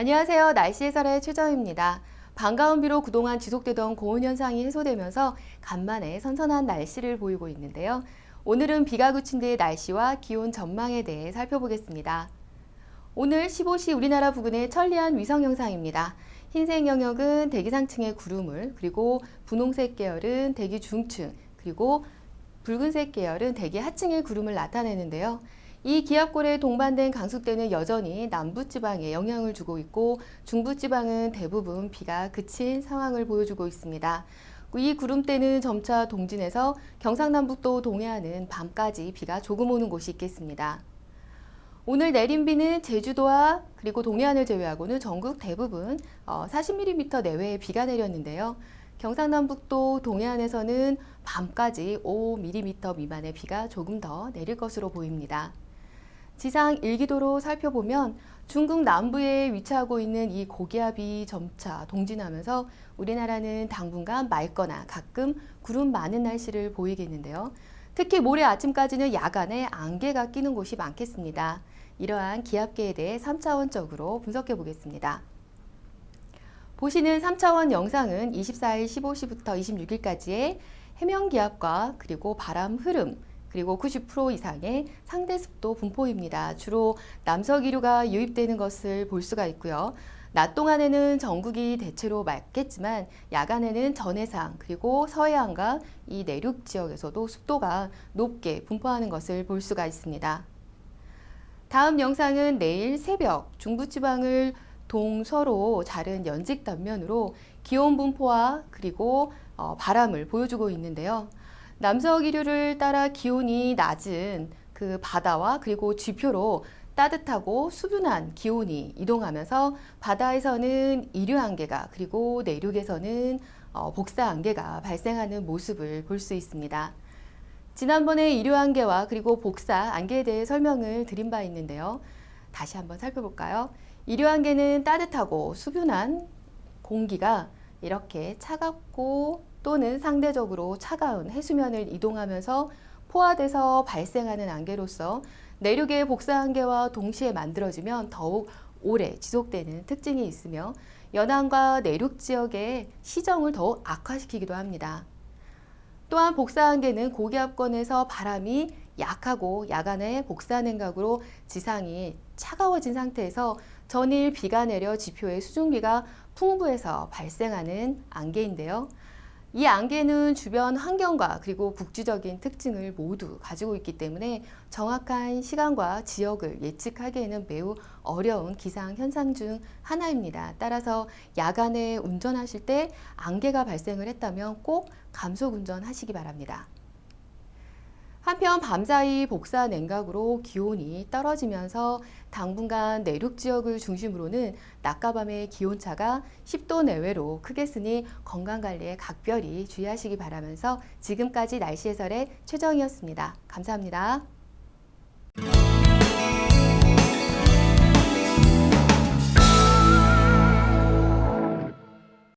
안녕하세요. 날씨 해설의 최정입니다. 반가운 비로 그동안 지속되던 고온 현상이 해소되면서 간만에 선선한 날씨를 보이고 있는데요. 오늘은 비가 그친 뒤의 날씨와 기온 전망에 대해 살펴보겠습니다. 오늘 15시 우리나라 부근의 천리안 위성 영상입니다. 흰색 영역은 대기 상층의 구름을, 그리고 분홍색 계열은 대기 중층, 그리고 붉은색 계열은 대기 하층의 구름을 나타내는데요. 이 기압골에 동반된 강수대는 여전히 남부지방에 영향을 주고 있고 중부지방은 대부분 비가 그친 상황을 보여주고 있습니다. 이 구름대는 점차 동진해서 경상남북도 동해안은 밤까지 비가 조금 오는 곳이 있겠습니다. 오늘 내린 비는 제주도와 그리고 동해안을 제외하고는 전국 대부분 40mm 내외의 비가 내렸는데요. 경상남북도 동해안에서는 밤까지 5mm 미만의 비가 조금 더 내릴 것으로 보입니다. 지상 일기도로 살펴보면 중국 남부에 위치하고 있는 이 고기압이 점차 동진하면서 우리나라는 당분간 맑거나 가끔 구름 많은 날씨를 보이겠는데요. 특히 모레 아침까지는 야간에 안개가 끼는 곳이 많겠습니다. 이러한 기압계에 대해 3차원적으로 분석해 보겠습니다. 보시는 3차원 영상은 24일 15시부터 26일까지의 해명 기압과 그리고 바람 흐름, 그리고 90% 이상의 상대 습도 분포입니다. 주로 남서 기류가 유입되는 것을 볼 수가 있고요. 낮 동안에는 전국이 대체로 맑겠지만 야간에는 전해상 그리고 서해안과 이 내륙 지역에서도 습도가 높게 분포하는 것을 볼 수가 있습니다. 다음 영상은 내일 새벽 중부지방을 동서로 자른 연직 단면으로 기온 분포와 그리고 어, 바람을 보여주고 있는데요. 남서 기류를 따라 기온이 낮은 그 바다와 그리고 지표로 따뜻하고 수분한 기온이 이동하면서 바다에서는 이류 안개가 그리고 내륙에서는 어, 복사 안개가 발생하는 모습을 볼 수 있습니다. 지난번에 이류 안개와 그리고 복사 안개에 대해 설명을 드린 바 있는데요. 다시 한번 살펴볼까요? 이류 안개는 따뜻하고 수분한 공기가 이렇게 차갑고 또는 상대적으로 차가운 해수면을 이동하면서 포화돼서 발생하는 안개로서 내륙의 복사 안개와 동시에 만들어지면 더욱 오래 지속되는 특징이 있으며 연안과 내륙 지역의 시정을 더욱 악화시키기도 합니다. 또한 복사 안개는 고기압권에서 바람이 약하고 야간에 복사 냉각으로 지상이 차가워진 상태에서 전일 비가 내려 지표의 수증기가 풍부해서 발생하는 안개인데요. 이 안개는 주변 환경과 그리고 국지적인 특징을 모두 가지고 있기 때문에 정확한 시간과 지역을 예측하기에는 매우 어려운 기상 현상 중 하나입니다. 따라서 야간에 운전하실 때 안개가 발생을 했다면 꼭 감속 운전하시기 바랍니다. 한편 밤사이 복사 냉각으로 기온이 떨어지면서 당분간 내륙 지역을 중심으로는 낮과 밤의 기온차가 10도 내외로 크겠으니 건강관리에 각별히 주의하시기 바라면서 지금까지 날씨 해설의 최정이었습니다. 감사합니다.